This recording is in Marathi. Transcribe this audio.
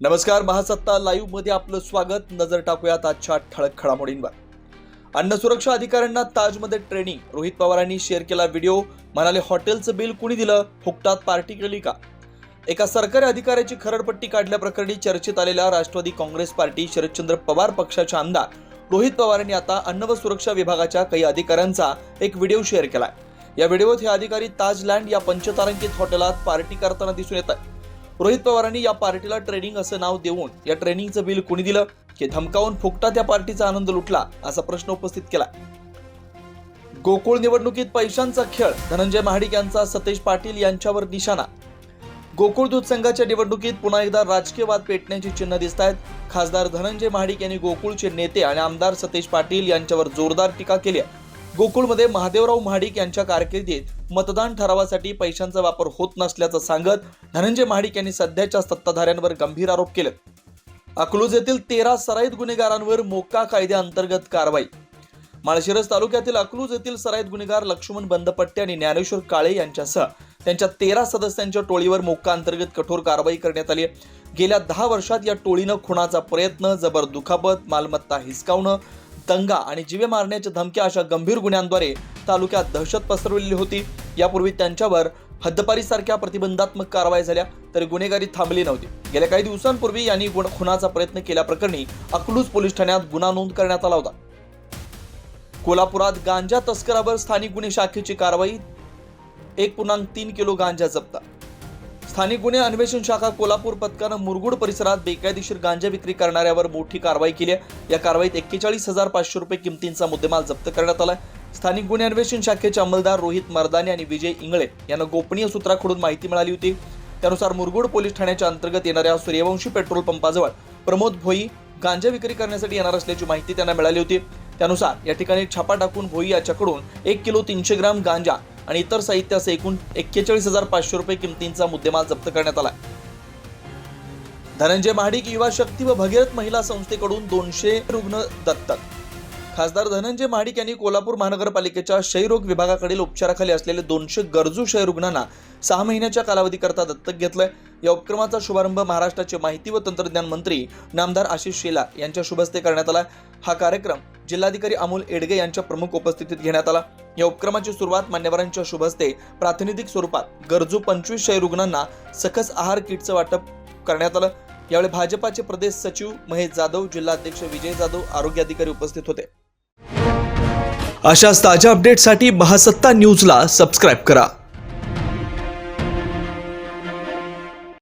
नमस्कार महासत्ता लाईव्हमध्ये आपलं स्वागत. नजर टाकूयात आजच्या ठळक घडामोडींवर. अन्न सुरक्षा अधिकाऱ्यांना ताजमध्ये ट्रेनिंग रोहित पवारांनी शेअर केला व्हिडिओ म्हणाले हॉटेलचं बिल कुणी दिलं? फुकटात पार्टी केली का? एका सरकारी अधिकाऱ्याची खरडपट्टी काढल्याप्रकरणी चर्चेत आलेल्या राष्ट्रवादी काँग्रेस पार्टी शरदचंद्र पवार पक्षाचे आमदार रोहित पवारांनी आता अन्न व सुरक्षा विभागाच्या काही अधिकाऱ्यांचा एक व्हिडिओ शेअर केलाय. या व्हिडिओत हे अधिकारी ताजलँड या पंचतारांकित हॉटेलात पार्टी करताना दिसून येत आहेत. रोहित पवारांनी या पार्टीला ट्रेनिंग असं नाव देऊन या ट्रेनिंगचं बिल कुणी दिलं? की धमकावून फुकटा त्या पार्टीचा आनंद लुटला? असा प्रश्न उपस्थित केला. गोकुळ निवडणुकीत पैशांचा खेळ धनंजय महाडिक यांचा सतेज पाटील यांच्यावर निशाणा. गोकुळ दूध संघाच्या निवडणुकीत पुन्हा एकदा राजकीय वाद पेटण्याची चिन्ह दिसत आहेत खासदार धनंजय महाडिक यांनी गोकुळचे नेते आणि आमदार सतेज पाटील यांच्यावर जोरदार टीका केली आहे. गोकुळमध्ये महादेवराव महाडिक यांच्या कारकिर्दीत मतदान ठरावासाठी पैशांचा वापर होत नसल्याचं सांगत धनंजय महाडिक यांनी सध्याच्या सत्ताधाऱ्यांवर गंभीर आरोप केले अकलूज येथील तेरा सराईत गुन्हेगारांवर मोका कायद्याअंतर्गत कारवाई. माळशिरस तालुक्यातील अकलूज येथील सराईत गुन्हेगार लक्ष्मण बंदपट्टे आणि ज्ञानेश्वर काळे यांच्यासह त्यांच्या तेरा सदस्यांच्या टोळीवर मोक्का अंतर्गत कठोर कारवाई करण्यात आली गेल्या दहा वर्षात या टोळीनं खुणाचा प्रयत्न जबर दुखापत मालमत्ता हिसकावणं दंगा आणि जीवे मारण्याच्या धमक्या अशा गंभीर गुन्ह्यांद्वारे तालुक्यात दहशत पसरवलेली होती. यापूर्वी त्यांच्यावर हद्दपारीसारख्या प्रतिबंधात्मक कारवाई झाल्या तरी गुन्हेगारी थांबली नव्हती. गेल्या काही दिवसांपूर्वी यांनी गुण खुनाचा प्रयत्न केल्याप्रकरणी अकलूज पोलीस ठाण्यात गुन्हा नोंद करण्यात आला होता. कोल्हापुरात गांजा तस्करावर स्थानिक गुन्हे शाखेची कारवाई एक पूर्णांक तीन किलो गांजा जप्ता स्थानिक गुन्हे अन्वेषण शाखा कोल्हापूर पथकानं मुरगुड परिसरात बेकायदेशीर गांजा विक्री करणाऱ्यावर मोठी कारवाई केली आहे. या कारवाईत एक्केचाळीस हजार पाचशे रुपये किमतींचा मुद्देमाल जप्त करण्यात आलाय. स्थानिक गुन्हे अन्वेषण शाखेचे अंमलदार रोहित मर्दाने आणि विजय इंगळे यांना गोपनीय सूत्राकडून माहिती मिळाली होती. त्यानुसार मुरगुड पोलीस ठाण्याच्या अंतर्गत येणाऱ्या सूर्यवंशी पेट्रोल पंपाजवळ प्रमोद भोई गांजा विक्री करण्यासाठी येणार असल्याची माहिती त्यांना मिळाली होती. त्यानुसार या ठिकाणी छापा टाकून भोई याच्याकडून एक किलो तीनशे ग्राम गांजा आणि इतर साहित्यासह एकूण एक्केचाळीस हजार पाचशे रुपये किमतींचा मुद्देमाल जप्त करण्यात आला धनंजय महाडिक युवा शक्ती व भगीरथ महिला संस्थेकडून दोनशे रुग्ण दत्तक. खासदार धनंजय महाडिक यांनी कोल्हापूर महानगरपालिकेच्या क्षयरोग विभागाकडील उपचाराखाली असलेले दोनशे गरजू क्षयरुग्णांना सहा महिन्याच्या कालावधीकरता दत्तक घेतलंय. या उपक्रमाचा शुभारंभ महाराष्ट्राचे माहिती व तंत्रज्ञान मंत्री नामदार आशिष शेला यांच्या शुभस्ते करण्यात आला हा कार्यक्रम जिल्हाधिकारी अमोल एडगे यांच्या प्रमुख उपस्थितीत घेण्यात आला. या उपक्रमाची सुरुवात मान्यवरांच्या शुभस्ते प्रातिनिधिक स्वरूपात गरजू पंचवीस रुग्णांना सकस आहार किटचं वाटप करण्यात आलं. यावेळी भाजपाचे प्रदेश सचिव महेश जाधव जिल्हाध्यक्ष विजय जाधव आरोग्य अधिकारी उपस्थित होते. अशाच ताज्या अपडेटसाठी महासत्ता न्यूजला सबस्क्राईब करा.